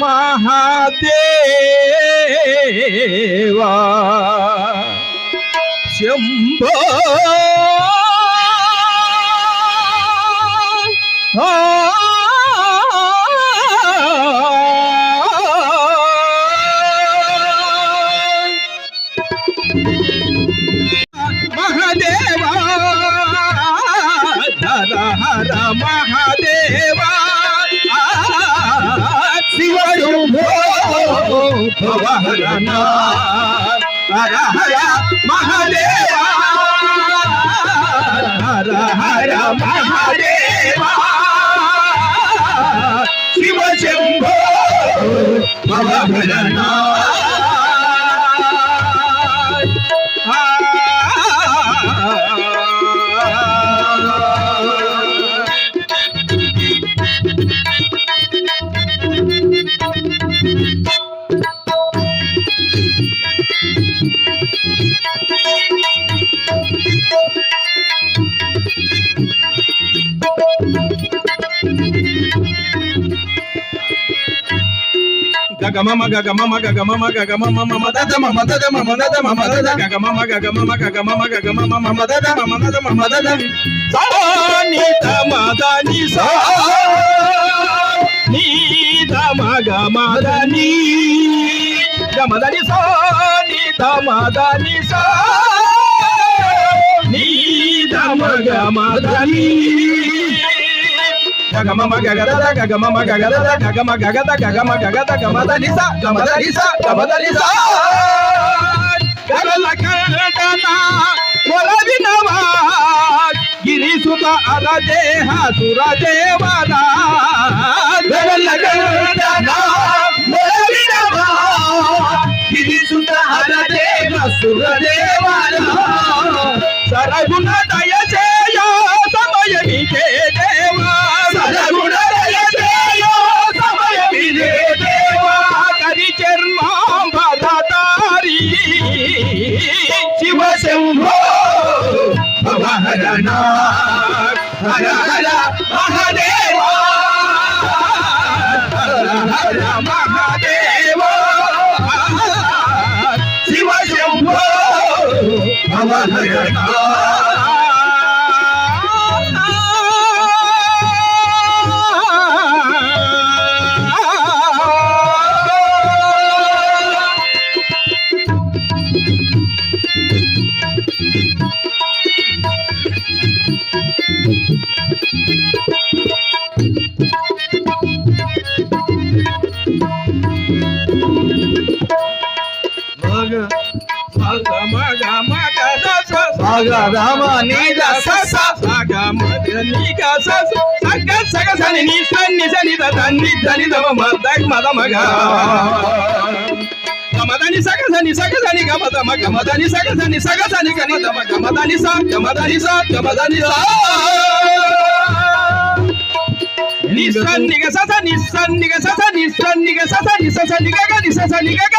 Mahadeva Shambhala భవహరణ హర హర మహాదేవా హర హర Shiva Shambho భవహరణ gama gaga mama gaga mama gaga mama mama dada mama dada mama dada mama dada gaga mama gaga mama gaga mama gaga mama mama dada mama dada mama dada sani tama dani sa ni tama gama dani gama dani sa ni tama dani sa ni tama gama dani gagama gagada gagama gagada gagama gagada gagama gagada gamada nisa gamada nisa gamada nisa gagala karadana వరదినవా గిరిసుత అరదేహ సురదేవరా గగన గగన বাংলা సగ రామ నీద సస. సగ మగ సస సగ సగ సని ని సని సని ద దని దమ మద మద మగ గమదని సగ సని సగ సని గమద మగ గమదని సగ సని సగ సని గని దమ గమదని సా గమదని సా గమదని సా. నిసన్నిగ సస నిసన్నిగ సస నిసన్నిగ సస నిసస నిగగ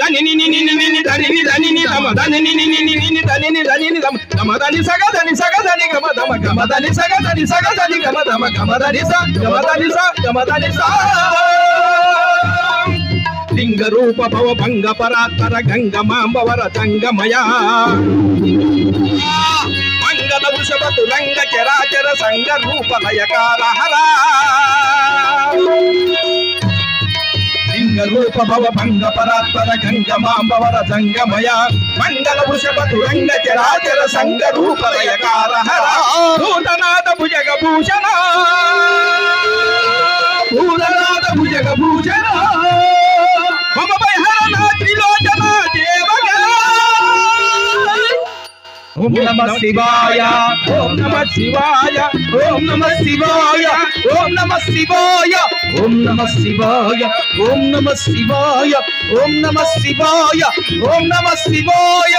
దని ని ని ని ని ని దని ని దని ని దమ దని ని ని ని ని ని దని ని దని ని దమ దమ దని సగ దని సగ దని గమ దమ గమ దని సగ దని సగ దని గమ దమ గమ దని స గమ దని స గమ దని స లింగ రూప భవ భంగ పరాత్పర గంగ మాంబవర తంగమయా వృషభ తులంగ చరాచర సంగ రూప నయకార హరా లింగ రూప భవ భంగ పరాత్పర గంగ మాంబవర జంగమయ మంగళ వృషభ తురంగ చరాచర సంగ రూప నయకార హర భూతనాథ భుజగ భూషణ ఓం నమ శివాయ. ఓం నమ శివాయ. ఓం నమ శివాయ. ఓం నమ శివాయ. ఓం నమ శివాయ. ఓం నమ శివాయ. ఓం నమ శివాయ. ఓం నమ శివాయ.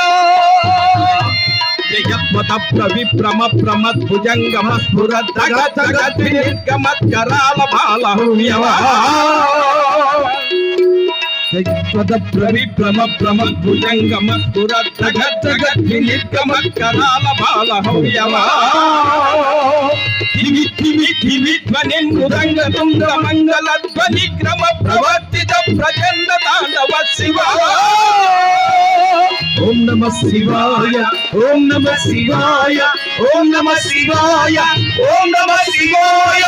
జయత్వత ప్రవిప్రమ ప్రమద్భుజంగమ స్ఫుర దగ దగ త్రినిర్గమత్కరాల బాలహుణ్యవ ప్రవిభ్రమ భ్రమ భుజంగమ దురగమ కరాల బాల హౌయమా ధిమి ధిమి ధిమి ధ్వని మృదంగ తుంద్ర మంగళ ధ్వని క్రమ ప్రవర్తిత ప్రచండ తాండవ శివ ఓం నమ శివాయ ఓం నమ శివాయ ఓం నమ శివాయ ఓం నమ శివాయ.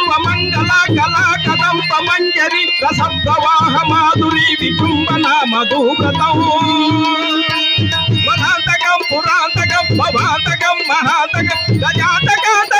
సర్వ సర్వ మంగళ కళా కదంబ మంజరి రస ప్రవాహ మాధురి విజృంభణ మధువ్రతం మహాంతకం పురాంతకం భవాంతకం మహాంతకం గజాంతకాంతకాంతకం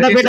আপনার